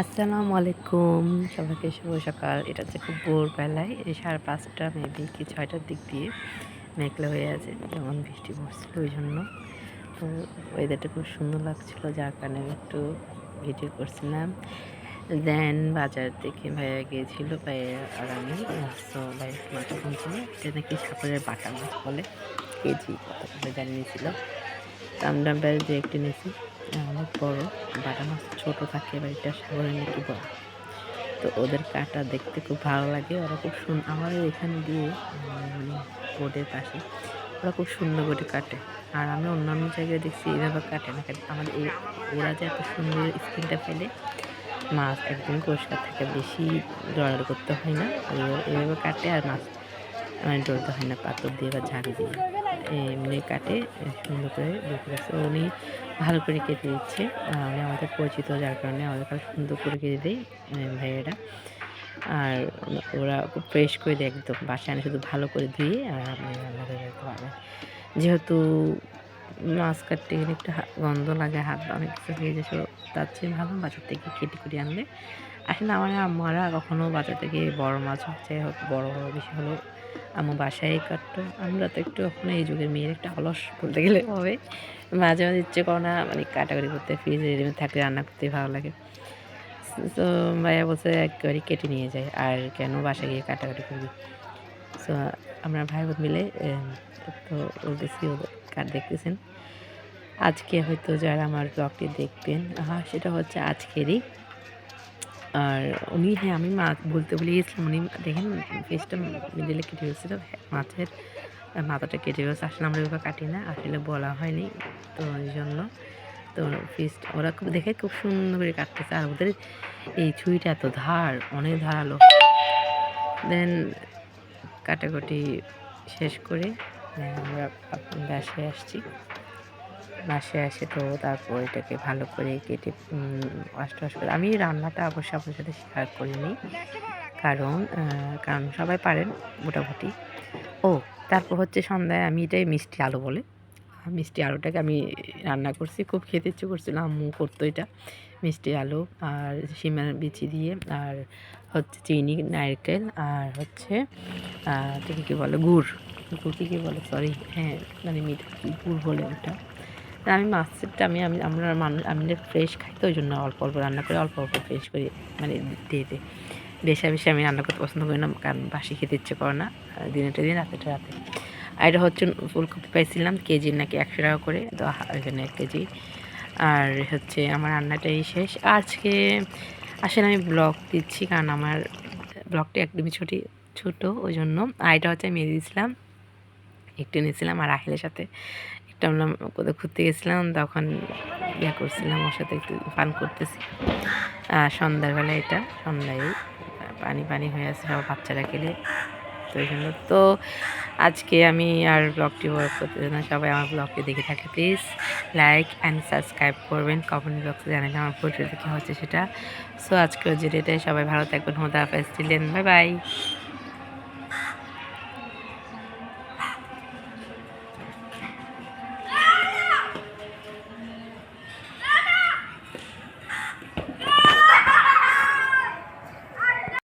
আসসালামু আলাইকুম। সবাইকে শুভ সকাল। এটা হচ্ছে খুব ভোরবেলায়, এই সাড়ে পাঁচটা মেবি কি ছয়টার দিক দিয়ে মেঘলা হয়ে আছে, যেমন বৃষ্টি পড়ছিল ওই জন্য। তো ওয়েদারটা খুব সুন্দর লাগছিল, যার কারণে আমি একটু ভিডিও করছিলাম। দেন বাজার থেকে ভাইয়া গিয়েছিল, ভাইয়া আর আমি তো ভাই মাছ কিনছিল এটা নাকি সাপের বাটা মাছ বলে কেজি কত করে জানিয়েছিল দাম দাম যে একটি নিয়েছি। অনেক বড়, বাটা মাছ ছোটো থাকে এবার এটা সাগরের নাকি বড়। তো ওদের কাটা দেখতে খুব ভালো লাগে, ওরা খুব সুন্দর আমাদের এখান দিয়ে মানে বোর্ডের পাশে, ওরা খুব সুন্দর করে কাটে। আর আমি অন্যান্য জায়গায় দেখছি এভাবে কাটে না কাটে আমাদের এই ওরা যে এত সুন্দর স্কিনটা ফেলে, মাছ একদম পরিষ্কার থাকে, বেশি দরাদরি করতে হয় না। এভাবে কাটে আর মাছ মানে ডলতে হয় না, পাথর দিয়ে বা ঝাড়ি দিয়ে। এমনি কাটে সুন্দর করে বিক্রি উনি ভালো করে কেটে দিচ্ছে। উনি আমাদের পরিচিত, যার কারণে আমাদের কাছে সুন্দর করে কেটে দেয় ভাইয়েরা। আর ওরা খুব ফ্রেশ করে দেয় একদম। বাসায় আনে শুধু ভালো করে ধুয়ে আর করে দিতে পারবেন যেহেতু মাছ কাটতে গেলে একটু গন্ধ লাগে, হাত অনেক কিছু হয়ে যায় তার চেয়ে ভালো বাজার থেকে কেটে কুটে আনলে। আসলে আমার আম্মারা কখনো বাজার থেকে বড় মাছ হচ্ছে বড় বড় বেশি হলো আমার বাসায় কাটতো আমরা তো একটু এখন এই যুগের মেয়ের একটা অলস বলতে গেলে হবে। মাঝে মাঝে ইচ্ছে করো না মানে কাটাকাটি করতে ফ্রিজে রেডিমেড থাকলে রান্না করতে ভালো লাগে। তো ভাইয়া বলছে একেবারে কেটে নিয়ে যায়, আর কেন বাসায় গিয়ে কাটাকাটি করবি? সো আমরা ভাই বোন মিলে তো ওদের কাট দেখতেছেন। আজকে হয়তো যারা আমার ব্লগটি দেখবেন হ্যাঁ সেটা হচ্ছে আজকেরই। আর উনি হ্যাঁ আমি মা বলতে বলে গিয়েছিলাম, উনি, দেখেন ফেসটা মিডিলে কেটে গেছিল মাছের মাথাটা কেটে গেছে, আসলে আমরা ওইভাবে কাটি না, আসলে বলা হয়নি, তো ওই জন্য, তো ফিস ওরা খুব, দেখে খুব সুন্দর করে কাটতেছে, আর ওদের এই ছুরিটা এত ধার, অনেক ধারালো। দেন কাটাকুটি শেষ করে আমরা বাসায় আসছি। বাসে আসে তো তারপর এটাকে ভালো করে কেটে টাশ করে, আমি রান্নাটা অবশ্যই আপনার সাথে শেয়ার করিনি। কারণ কারণ সবাই পারেন মোটামুটি। ও, তারপর হচ্ছে সন্ধ্যায় আমি এটাই মিষ্টি আলু বলে মিষ্টি আলুটাকে আমি রান্না করছি। খুব খেতে ইচ্ছে করছিল, আম্মু করতো এটা, মিষ্টি আলু আর সিমের বিচি দিয়ে আর হচ্ছে চিনি, নারকেল আর হচ্ছে কী কী বলে? গুড়। গুড় কী বলে? সরি হ্যাঁ মানে মিঠা গুড় বলে ওটা। আমি মাছেরটা আমি আমি, আমরা মানুষ, আমি ফ্রেশ খাই তো ওই জন্য অল্প অল্প রান্না করে, অল্প অল্প ফ্রেশ করি মানে দিয়ে দিই। বেশি বেশি আমি রান্না করতে পছন্দ করি না, কারণ বাসি খেতে ইচ্ছে করে না দিনেটা দিন রাতেটা রাতে। আর এটা হচ্ছে ফুলকপি পাইছিলাম, কেজি নাকি একশো টাকা করে, তো এখানে এক কেজি। আর হচ্ছে আমার রান্নাটাই শেষ। আজকে আসলে আমি ব্লগ দিচ্ছি, কারণ আমার ব্লগটা একদমই ছোটি, ছোটো ওই জন্য আর এটা হচ্ছে আমি দিয়েছিলাম, একটু নিয়েছিলাম আর রাহেলের সাথে। আমরা কোথাও ঘুরতে গেছিলাম, তখন ইয়ে করছিলাম, ওর সাথে একটু পান করতেছি। আর সন্ধ্যাবেলা এটা, সন্ধ্যায় পানি পানি হয়ে আছে, সব বাচ্চারা খেলে। তো এই জন্য তো আজকে আমি আর ব্লগটি ওয়ার্ক করতে না, সবাই আমার ব্লগটি দেখে থাকে প্লিজ লাইক অ্যান্ড সাবস্ক্রাইব করবেন। কমেন্ট বক্সে জানালে আমার ভিডিও দেখে হচ্ছে সেটা। সো আজকের যে ডেটায় সবাই ভালো থাকবেন, হোদা হাফেজ দিলেন বাই বাই